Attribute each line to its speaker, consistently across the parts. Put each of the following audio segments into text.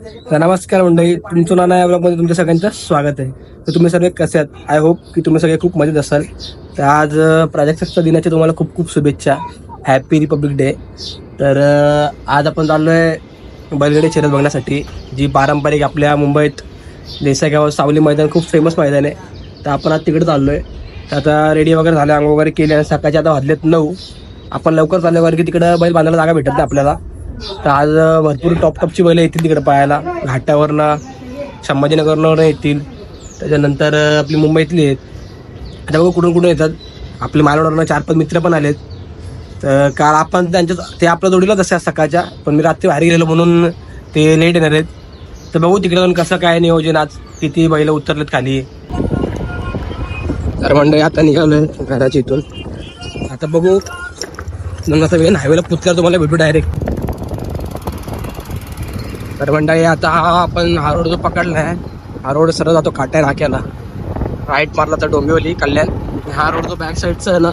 Speaker 1: तर नमस्कार मंडळी तुमचं नाना या ब्लॉगमध्ये तुमच्या सगळ्यांचं स्वागत आहे. तर तुम्ही सगळे कसे आहात? आय होप की तुम्ही सगळे खूप मजेत असाल. तर आज प्राजक्ता दिनाची दिनाच्या तुम्हाला खूप खूप शुभेच्छा. हॅपी रिपब्लिक डे तर आज आपण चाललो आहे बैलगाडी शर्यत बघण्यासाठी जी पारंपरिक आपल्या मुंबईत देसाई सावली मैदान खूप फेमस मैदान आहे. तर आपण आज तिकडे चाललो आहे तर आता रेडी वगैरे झाले अंग वगैरे केले आणि सकाळचे आता वाजलेत नऊ. आपण लवकर चाललो कारण की तिकडं बैल बांधायला जागा भेटत नाही आपल्याला. तर आज भरपूर टॉप टॉपची बैलं येतील तिकडे पाहायला. घाटावरनं संभाजीनगरनं येतील. त्याच्यानंतर आपली मुंबईतली आहेत. आता बघू कुठून कुठून येतात. आपले मालवडवरनं चार पाच मित्र पण आलेत. तर काल आपण त्यांच्या ते आपल्या जोडीला असतात सकाळच्या पण मी रात्री बाहेर गेलेलो म्हणून ते लेट येणार आहेत. तर बघू तिकडे जाऊन कसं काय नियोजन आज किती बैलं उतरलेत खाली. तर मंडळी आता निघालोय घराच्या इथून. आता बघू नंतर वेळ हायवेला पुतल्यावर तुम्हाला भेटू डायरेक्ट तर मंडळी आता हा आपण हा रोड जो पकडला आहे हा रोड सरळ जातो काट्या नाक्याला राईट मारला तर डोंबिवली कल्याण. आणि हा रोड जो बॅक साईडचा आहे ना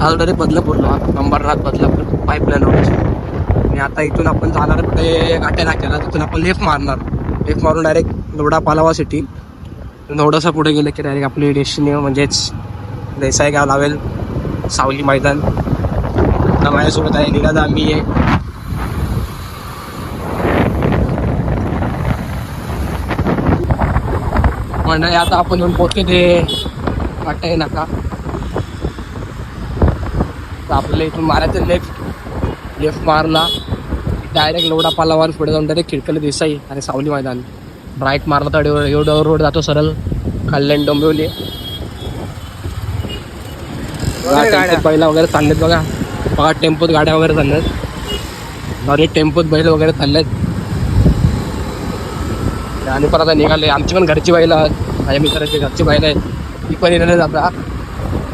Speaker 1: हा रोड बदलापूरला अंबरनाथ बदलापूर पाईपलाईन रोड आणि आता इथून आपण जाणार कुठे? काट्या नाक्याला तिथून आपण लेफ्ट मारणार. लेफ्ट मारून डायरेक्ट लोडा पालावा सिटी थोडंसं पुढे गेलं की डायरेक्ट आपली डेस्टिनी म्हणजेच देसाई गाव लावेल सावली मैदान. आता माझ्यासोबत आहे निघा आम्ही आहे. मंडळी आता आपण येऊन पोहोचते ते वाटतंय नका तर आपल्याला इथून मारायचं लेफ्ट लेफ्ट मारला. डायरेक्ट लोडा पालावर पुढे जाऊन डायरेक्ट खिडकले देसाई आणि सावली मैदान. राईट मारला तर एवढं रोड जातो सरळ. कल्याण डोंबिवली. बैला वगैरे चाललेत बघा. बघा टेम्पोत गाड्या वगैरे चालल्यात. टेम्पोत बैल वगैरे चाललेत आणि परत आता निघाले. आमची पण घरची बैल आहेत. माझ्या मित्राची घरची बैल आहेत. ती पण येणार आता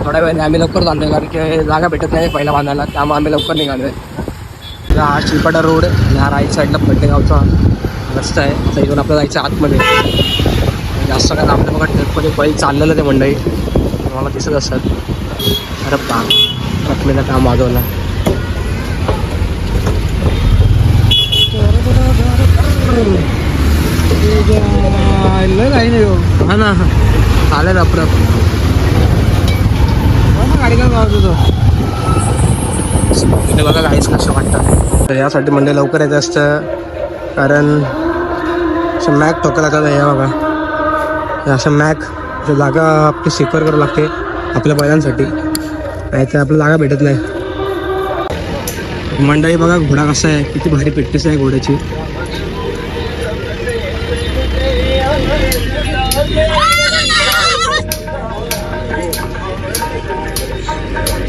Speaker 1: थोड्या वेळाने आम्ही लवकर चाललो कारण की जागा भेटत नाही पहिला बांधायला. त्यामुळे आम्ही लवकर निघालो आहे हा शिरपाडा रोड आणि हा राईट साईडला फडणगावचा रस्ता आहे. तर इथून आपल्याला जायचं आतमध्ये. जास्त काय आपल्या बघा ट्रकमध्ये बैल चाललेलं ते मंडळी. तुम्हाला दिसत असतात अरे पा जखमीला काम वाजवला. हा ना चालेल आपलं इथे बघा काहीच कसं वाटतं तर यासाठी म्हणजे लवकर येत असतं. कारण असं मॅक ठोकायला लागतं या बघा. असं मॅक जागा आपली सिफर करावं लागते आपल्या बैलांसाठी. नाही तर आपल्याला जागा भेटत नाही. मंडळी बघा घोडा कसा आहे? किती भारी फिटनेस आहे घोड्याची.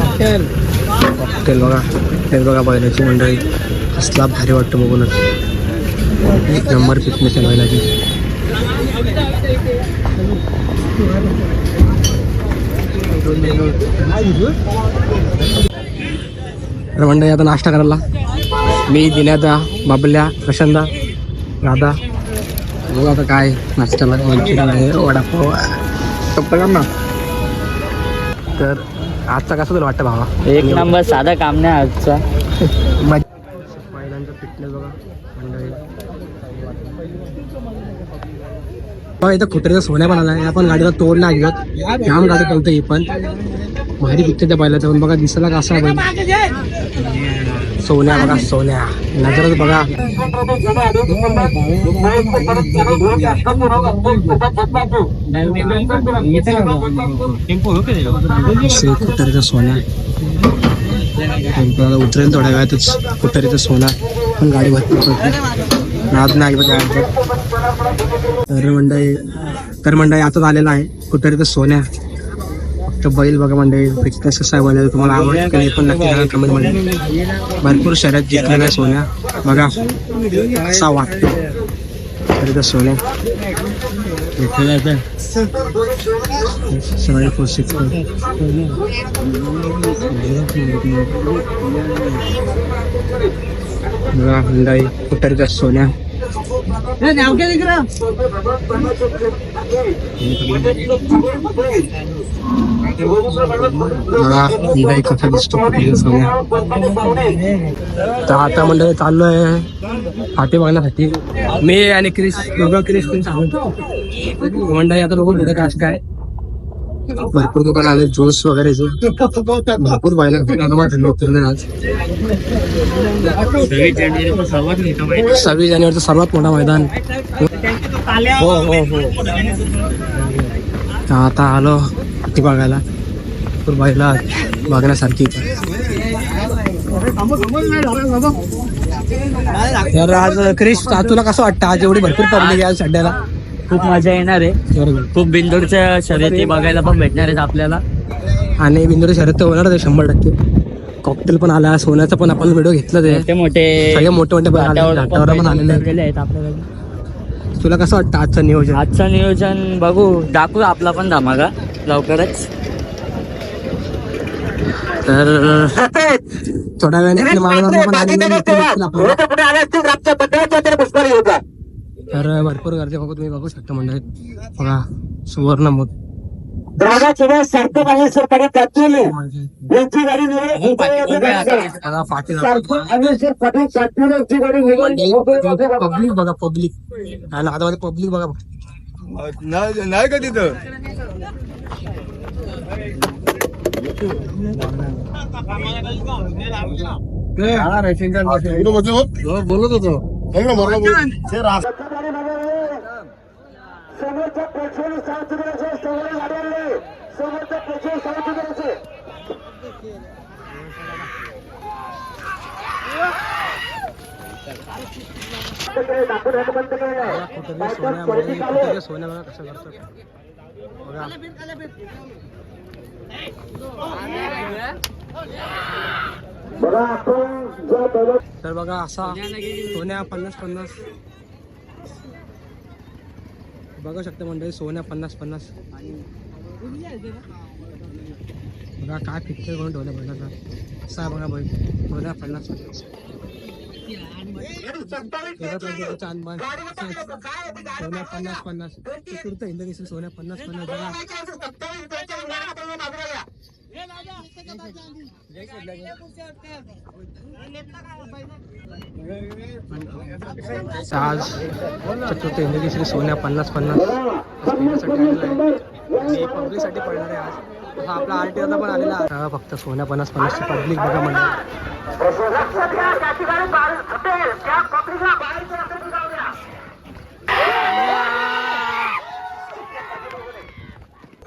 Speaker 1: हॉटेल बघा. कॉकटेल बघा बैलाची मंडळी. कसला भारी वाटतं बघूनच. एक नंबर फिटनेस आहे बैलाची. तर मंडळी आता नाश्ता करायला. मी दिन्यादा बाबल्या प्रशांदा राधा. बघू आता काय नाश्त्याला मंचुरियन आहे. वडापाव. आहे. ना तर आजचा कसं तुला वाटतं भावा?
Speaker 2: एक नंबर साधा काम नाही आजचा.
Speaker 1: महिलांचा फिटनेस बघा मंडळी बघा इथं कुत्र्याचा सोन्या पण आला आपण गाडीला तोड नाही घेत. जाम गाडी पळते ही पण. भारी पिकते त्या बैलाचं. पण बघा दिसायला कसा आहे सोन्या बघा सोन्या. नजरच बघा. कुत्र्याचा सोन्या. टेम्पोला उतरेल थोड्या वेळातच. कुठेतरी सोना पण गाडी भरपूर नाद नाही. तर मंडळी तर मंडळी आता आलेला आहे. कुठेतरी सोन्या. फक्त बैल बघा मंडळी फिटनेस कसं आहे बैल तुम्हाला आवडतं की नाही पण नक्की कमेंटमध्ये भरपूर शर्यत जिंकलेला आहे सोन्या बघा कसा वाटतो तर सोने सवाई फोर सिक्स हुंडाई कुठं सोन्या बघा हुंडाई कसा दिसतो कुठे सोन्या तर आता मंडळ चाललो आहे फाटे बघण्यासाठी. मी आणि क्रिस दोघं क्रिस पण सांगतो मंडळी आता लोक कुठे कास काय. भरपूर दुकान आले ज्यूस वगैरे भरपूर पाहिलं लोक आज. सव्वीस जानेवारीचं सर्वात मोठा मैदान. हो हो. हो आता आलो ती बघायला. पाहिला बघण्यासारखी तर आज क्रिश तुला कसं वाटतं? आज एवढी भरपूर पब्लिक आहे आज सड्याला
Speaker 2: खूप मजा येणार आहे. खूप बिंदूरच्या शर्यती बघायला पण भेटणार आहेत आपल्याला.
Speaker 1: आणि बिंदुरी शरद तर होणार शंभर टक्के. कॉकटेल पण आला सोन्याचा पण आपण व्हिडिओ घेतलं ते.
Speaker 2: मोठे मोठे
Speaker 1: सगळे मोठे मोठे पण आलेले आहेत.
Speaker 2: आपल्याला
Speaker 1: तुला कसं वाटतं आजचं नियोजन?
Speaker 2: आजचं नियोजन बघू दाखवू आपला पण धमाका लवकरच.
Speaker 1: तर थोड्या वेळाने. तर भरपूर गर्दी बघू तुम्ही बघू शकता मंडळी. बघा सुवर्ण मोत बघा पाटील पब्लिक बघा पब्लिक आणि आता पब्लिक बघा
Speaker 3: नाही का तिथं बोलत होतो
Speaker 1: कुठे सोन्यामध्ये कुठे सोन्या बघा कसं करतात बघा. तर बघा असा सोन्या पन्नास पन्नास बघू शकता मंडळी सोन्या पन्नास पन्नास. बघा काय पिक्चर करून ठेवलं बघा असा बघा भाई सोन्या पन्नास पन्नास. सोन्या पन्नास पन्नास. हिंद सोन्या पन्नास पन्नास. बघा. आज चतुर्थ हिंदी केसरी सोन्या पन्नास पन्नास. पब्लिकसाठी पडणार आहे आज. तसा आपला आर टी पण आलेला आहे. हा, फक्त सोन्या पन्नास पन्नासची पब्लिक बघा म्हणजे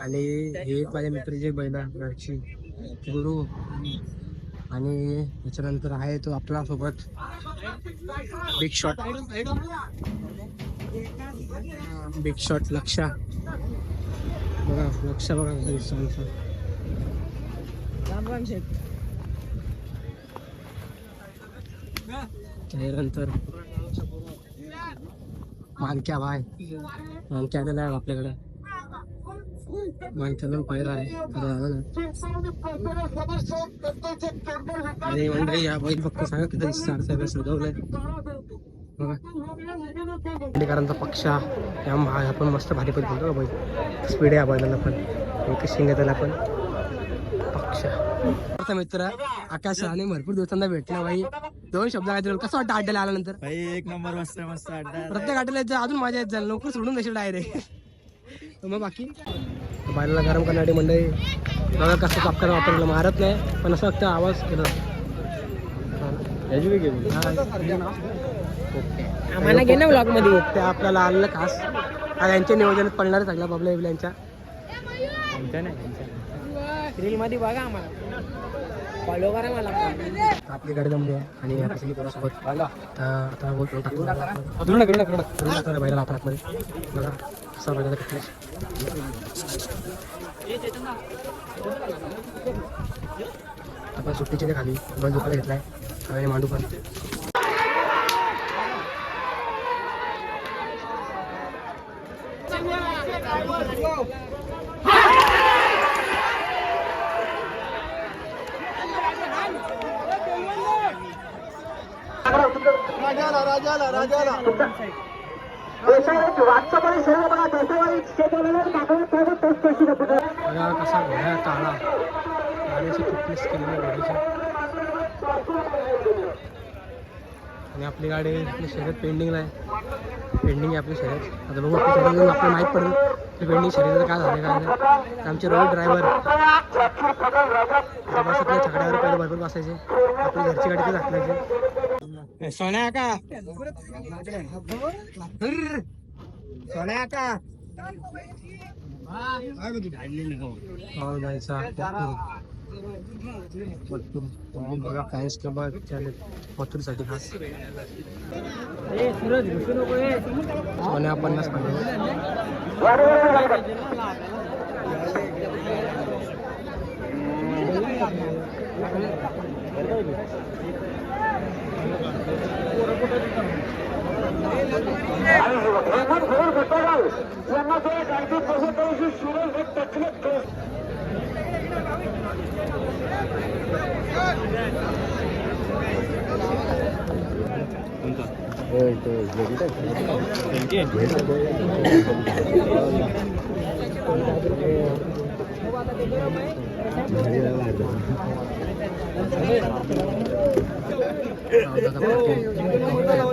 Speaker 1: आणि हे माझ्या मित्राचे बैला घरची गुरु. आणि त्याच्यानंतर आहे तो आपला सोबत. बिग शॉट बिग शॉट लक्षा. बघा लक्ष बघा. त्यानंतर मानक्या भाय मानक्या आलेला आहे आपल्याकडे. ना. आणि मंडळी या बैल फक्त सांगा किती दिसतं सगळं सजवलंय बघा. इंडिकारांचा पक्ष या आपण मस्त भारी पण बोलतो बैल स्पीड आहे या बैलाला पण. शिंग आहे त्याला पण पक्ष. आता मित्र आकाश आणि भरपूर दिवसांना भेटला भाई दोन शब्द काय दिले कसं वाटतं अड्ड्याला आल्यानंतर?
Speaker 2: भाई एक नंबर मस्त मस्त अड्डा
Speaker 1: प्रत्येक अड्ड्याला अजून मजा येत जाईल लवकर सोडून देशील डायरेक्ट मग बाकी? बैलाला गरम करणारी मंडळी बघा कसं कापकर वापरलं मारत नाही. पण असं फक्त आवाज केला. आम्हाला घे ना ब्लॉगमध्ये ते आपल्याला आलेलं खास. यांच्या नियोजनात पडणार आहे सगळ्या बबल्या बिबल्यांच्या रील मध्ये बघा आम्हाला. फॉलो करा मला. आपली गाडी जमली आहे आणि कोणासोबत आता बोलतो आपण आतमध्ये. बघा सुट्टीच्या खाली. दोन दुकानं घेतलाय. आणि मांडू पण. बघा कसा घोड्या फिटनेस आहे घोड्याची आणि आपली गाडी आपली शर्यत पेंडिंगला आहे. पेंडिंग आहे आपली शर्यत. आता बघू आपल्याला माहीत पडेल की पेंडिंग शर्यत काय झालं काय नाही. आमचे रोहित ड्रायव्हर छकड्यावर पहिले भरपूर बसायचे. आपली घरची गाडी तर दाखवायची सोन्या का सोन्या का हो जायचा बघा फॅन्स क्लब मथुरसाठी खास सोन्या पन्नास
Speaker 2: हेमंत भोर घटराव यांना जो गायकी प्रसंगाशी सुरेश हे तकलीफ Thank
Speaker 1: you.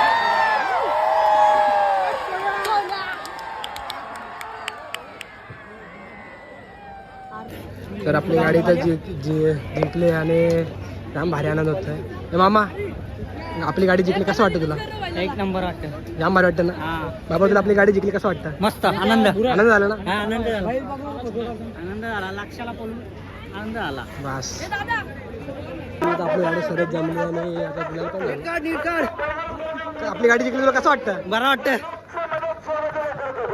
Speaker 1: तर आपली गाडी तर जि जि जिंकली आणि जाम भारी आनंद होत आहे मामा आपली गाडी जिंकली कसं वाटतं तुला?
Speaker 2: एक नंबर वाटत.
Speaker 1: जाम भारी वाटतं ना?
Speaker 2: हा.
Speaker 1: बाबा तुला आपली गाडी जिंकली कसं वाटतं?
Speaker 2: मस्त आनंद.
Speaker 1: आनंद झाला ना?
Speaker 2: हा आनंद झाला. आनंद झाला लक्षाला आनंद झाला.
Speaker 1: बस. आता आपली गाडी सरत जमली आणि आता तुला पण झाली. तर आपली गाडी जिंकली तुला कसं वाटतं?
Speaker 2: बरं वाटतं.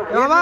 Speaker 1: ए बाबा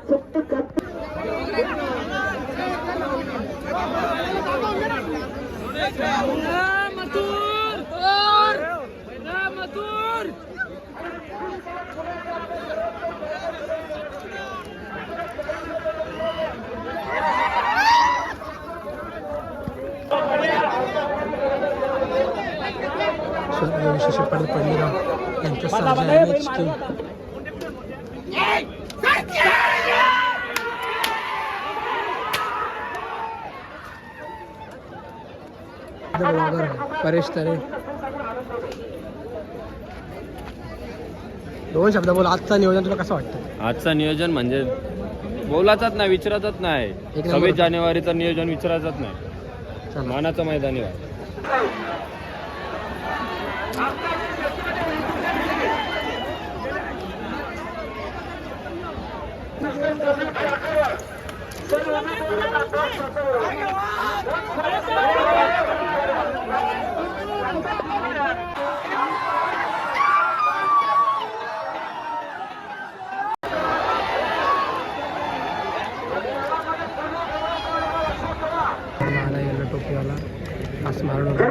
Speaker 1: विशेष पाटील पडलेराव यांच्या परेश तरे दोन शब्द बोल आजचं नियोजन तुला कसं वाटतं
Speaker 4: आजचं नियोजन म्हणजे बोलायचाच नाही विचारायचाच नाही. सव्वीस जानेवारीचं नियोजन विचारायचंच नाही. मानाचं मैदानी
Speaker 1: आला येलो टोपीवाला असं मारून